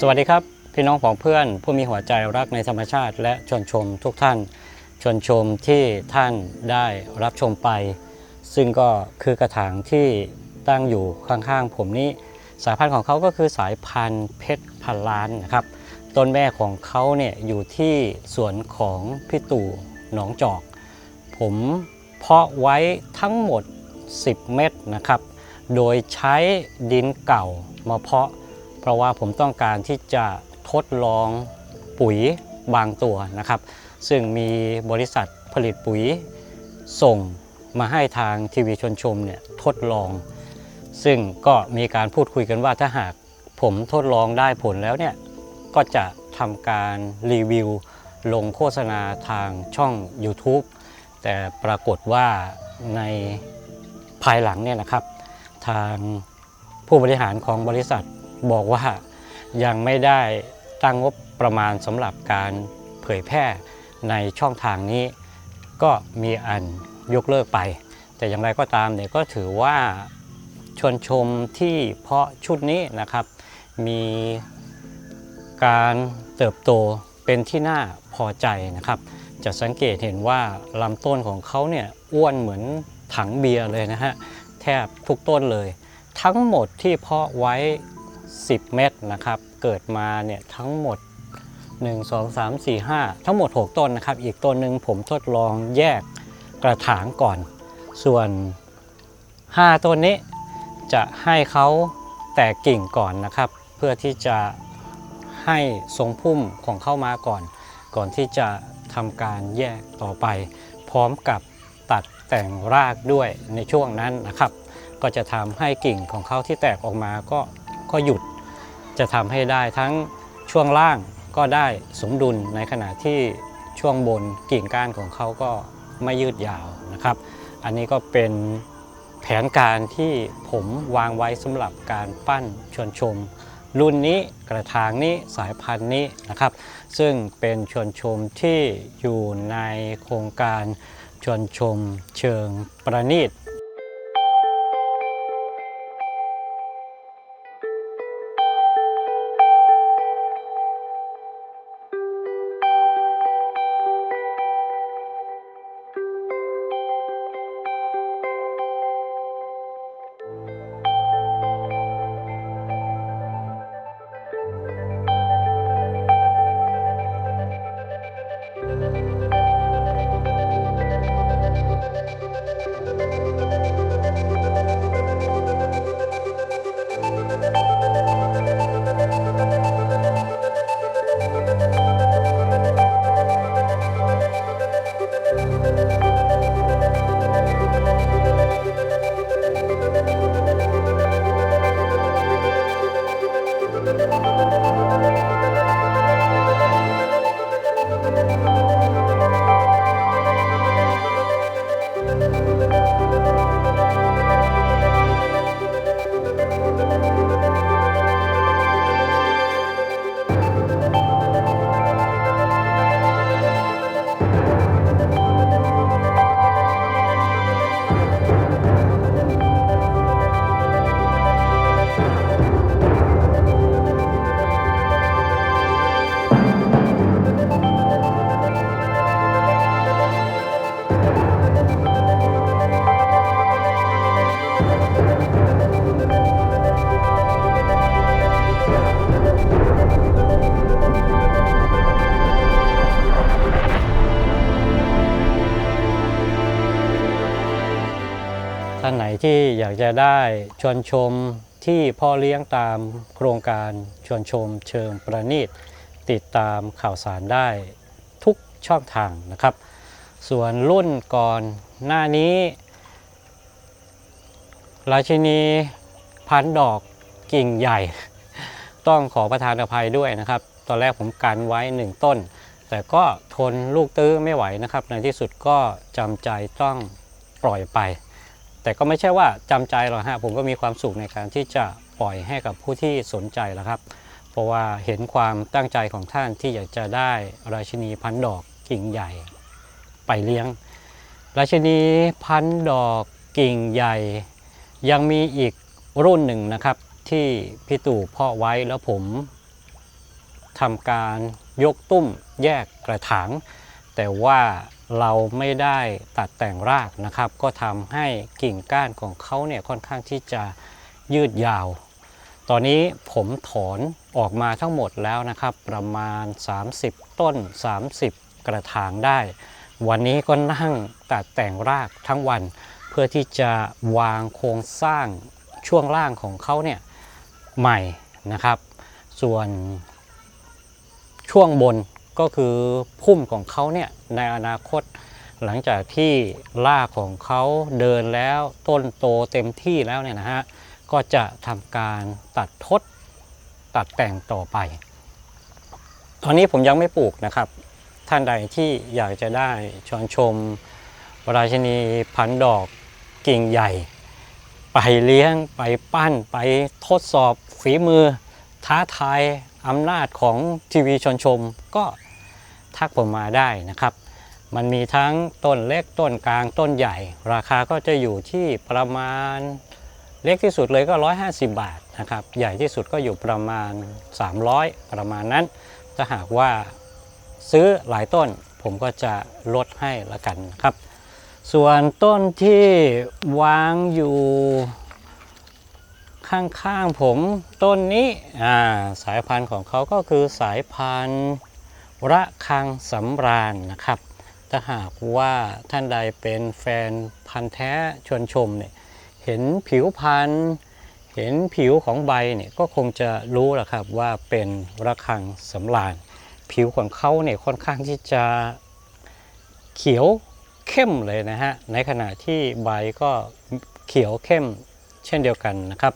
สวัสดีครับ พี่น้องของเพื่อน ผู้มีหัวใจรักในธรรมชาติ และชวนชมทุกท่านชวนชมที่ท่านได้รับชมไป ซึ่งก็คือกระถางที่ตั้งอยู่ข้างๆ ผมนี้สายพันธุ์ของเขาก็คือสายพันธุ์เพชรพันล้านนะครับต้นแม่ของเขาเนี่ยอยู่ที่สวนของพี่ตู่หนองจอก ผมเพาะไว้ทั้งหมด 10 เม็ดนะครับ โดยใช้ดินเก่ามาเพาะ เพราะว่าผมต้องการที่จะทดลองปุ๋ยบางตัวนะครับ ซึ่งมีบริษัทผลิตปุ๋ยส่งมาให้ทางทีวีชนชมเนี่ยทดลอง ซึ่งก็มีการพูดคุยกันว่าถ้าหากผมทดลองได้ผลแล้วเนี่ยก็จะทำการรีวิวลงโฆษณาทางช่อง YouTube แต่ปรากฏว่าในภายหลังเนี่ยนะครับ ทางผู้บริหารของบริษัท บอกว่ายังไม่ได้ตั้งงบประมาณสำหรับการเผยแพร่ในช่องทางนี้ ก็มีอันยกเลิกไป แต่อย่างไรก็ตามเนี่ยก็ถือว่าชวนชมที่เพาะชุดนี้นะครับ มีการเติบโตเป็นที่น่าพอใจนะครับ จะสังเกตเห็นว่าลำต้นของเขาเนี่ยอ้วนเหมือนถังเบียร์เลยนะฮะแทบทุกต้นเลย ทั้งหมดที่เพาะไว้ 10 เม็ดนะครับ เกิดมาเนี่ยทั้งหมด 1 2 3 4 5 ทั้งหมด 6 ต้นนะครับ อีกต้นหนึ่งผมทดลองแยกกระถางก่อน ส่วน 5 ต้นนี้จะให้เขาแตกกิ่งก่อนนะครับ เพื่อที่จะให้ทรงพุ่มของเข้ามาก่อน ก่อนที่จะทำการแยกต่อไป พร้อมกับตัดแต่งรากด้วยในช่วงนั้นนะครับ ก็จะทำให้กิ่งของเขาที่แตกออกมาก็ ก็หยุดจะทำให้ได้ทั้งช่วงล่างก็ได้สมดุลในขณะที่ช่วงบนกิ่งก้านของเขาก็ไม่ยืดยาวนะครับ อันนี้ก็เป็นแผนการที่ผมวางไว้สำหรับการปั้นชวนชม รุ่นนี้กระถางนี้สายพันธุ์นี้นะครับ ซึ่งเป็นชวนชมที่อยู่ในโครงการชวนชมเชิงประณีต ท่า ที่อยากจะได้ชวนชมที่พ่อเลี้ยงตามโครงการชวนชมเชิงประณีต ติดตามข่าวสารได้ทุกช่องทางนะครับ ส่วนรุ่นก่อนหน้านี้ ราชินีพันดอกกิ่งใหญ่ ต้องขอประทานอภัยด้วยนะครับ ตอนแรกผมกันไว้หนึ่งต้น แต่ก็ทนลูกตื้อไม่ไหวนะครับ ในที่สุดก็จำใจต้องปล่อยไป แต่ก็ไม่ใช่ว่าจำใจหรอกฮะผมก็มีความสุขในการที่จะปล่อยให้กับผู้ที่สนใจแล้วครับ เพราะว่าเห็นความตั้งใจของท่านที่อยากจะได้ราชินีพันดอกกิ่งใหญ่ไปเลี้ยง ราชินีพันดอกกิ่งใหญ่ ยังมีอีกรุ่นหนึ่งนะครับ ที่พี่ตู่เพาะไว้แล้วผมทำการยกตุ้มแยกกระถาง แต่ว่า เราไม่ได้ตัดแต่งรากนะครับ ก็ทำให้กิ่งก้านของเขาเนี่ยค่อนข้างที่จะยืดยาว ตอนนี้ผมถอนออกมาทั้งหมดแล้วนะครับ ประมาณ 30 ต้น 30 กระถางได้ วันนี้ก็นั่งตัดแต่งรากทั้งวัน เพื่อที่จะวางโครงสร้างช่วงล่างของเขาเนี่ยใหม่นะครับ ส่วนช่วงบน ก็คือพุ่มของเขาเนี่ยในอนาคต หลังจากที่รากของเขาเดินแล้วต้นโตเต็มที่แล้วเนี่ยนะฮะก็จะทำการตัดทดตัดแต่งต่อไป ตอนนี้ผมยังไม่ปลูกนะครับ ท่านใดที่อยากจะได้ชวนชมราชินีพันดอกกิ่งใหญ่ ไปเลี้ยงไปปั้นไปทดสอบฝีมือ ท้าทายอำนาจของทีวีชนชมก็ ทักผมมาได้นะครับ มันมีทั้งต้นเล็กต้นกลางต้นใหญ่ ราคาก็จะอยู่ที่ประมาณเล็กที่สุดเลยก็ 150 บาทนะครับ ใหญ่ที่สุดก็อยู่ประมาณ 300 ประมาณนั้น ถ้าหากว่าซื้อหลายต้นผมก็จะลดให้ละกันนะครับ ส่วนต้นที่วางอยู่ข้างๆผมต้นนี้สายพันธุ์ของเขาก็คือสายพันธุ์ ระคังสำราญนะครับ ถ้าหากว่าท่านใดเป็นแฟนพันธุ์แท้ชวนชมเนี่ยเห็นผิวพันธุ์เห็นผิวของใบเนี่ยก็คงจะรู้แหละครับว่าเป็นระฆังสำราญ ผิวของเขาเนี่ยค่อนข้างที่จะเขียวเข้มเลยนะฮะในขณะที่ใบก็เขียวเข้มเช่นเดียวกันนะครับ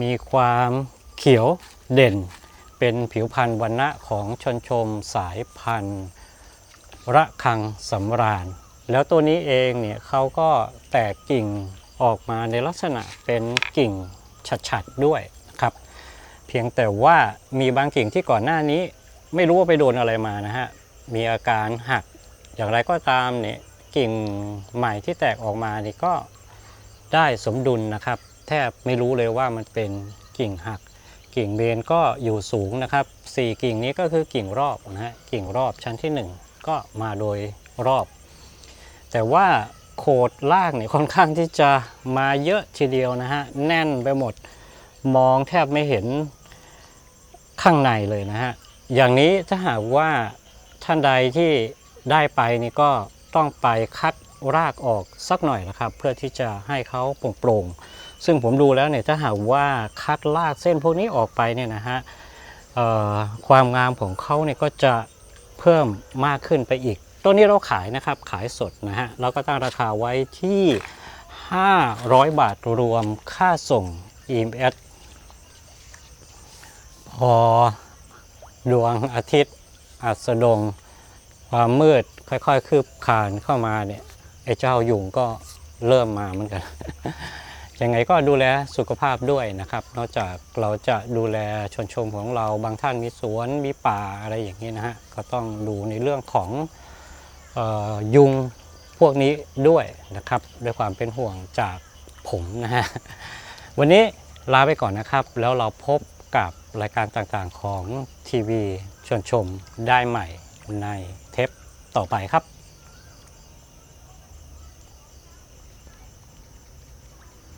มีความเขียวเด่น เป็นผิวพันธุ์วันณะของชนชมสายพันธุ์ระคังสำราญ แล้วตัวนี้เองเนี่ยเขาก็แตกกิ่งออกมาในลักษณะเป็นกิ่งฉัดๆด้วยนะครับ เพียงแต่ว่ามีบางกิ่งที่ก่อนหน้านี้ ไม่รู้ว่าไปโดนอะไรมานะฮะ มีอาการหักอย่างไรก็ตามเนี่ยกิ่งใหม่ที่แตกออกมานี่ก็ได้สมดุลนะครับ แทบไม่รู้เลยว่ามันเป็นกิ่งหัก กิ่งเบนก็อยู่สูงนะครับสี่กิ่งนี้ก็คือกิ่งรอบนะฮะกิ่งรอบชั้นที่หนึ่งก็มาโดยรอบ แต่ว่าโขดล่างเนี่ยค่อนข้างที่จะมาเยอะทีเดียวนะฮะแน่นไปหมดมองแทบไม่เห็นข้างในเลยนะฮะอย่างนี้ถ้าหากว่าท่านใดที่ได้ไปนี่ก็ต้องไปคัดรากออกสักหน่อยนะครับ เพื่อที่จะให้เขาโปร่งๆ ซึ่งผมดูแล้วเนี่ยถ้าหากว่าคัดรากเส้นพวกนี้ออกไปเนี่ยนะฮะความงามของเขาเนี่ยก็จะเพิ่มมากขึ้นไปอีกตัวนี้เราขายนะครับขายสดนะฮะเราก็ตั้งราคาไว้ที่ 500 บาทรวมค่าส่ง EMS พอดวงอาทิตย์อัสดง ความมืดค่อยๆ คืบคานเข้ามาเนี่ยไอ้เจ้ายุงก็เริ่มมาเหมือนกัน ยังไงก็ดูแลสุขภาพด้วยนะครับ นอกจากเราจะดูแลชนชมของเราบางท่านมีสวนมีป่าอะไรอย่างนี้นะฮะก็ต้องดูในเรื่องของออยุงพวกนี้ด้วยนะครับ ด้วยความเป็นห่วงจากผมนะฮะวันนี้ลาไปก่อนนะครับ แล้วเราพบกับรายการต่างๆของทีวีชวนชมได้ใหม่ในเทปต่อไปครับ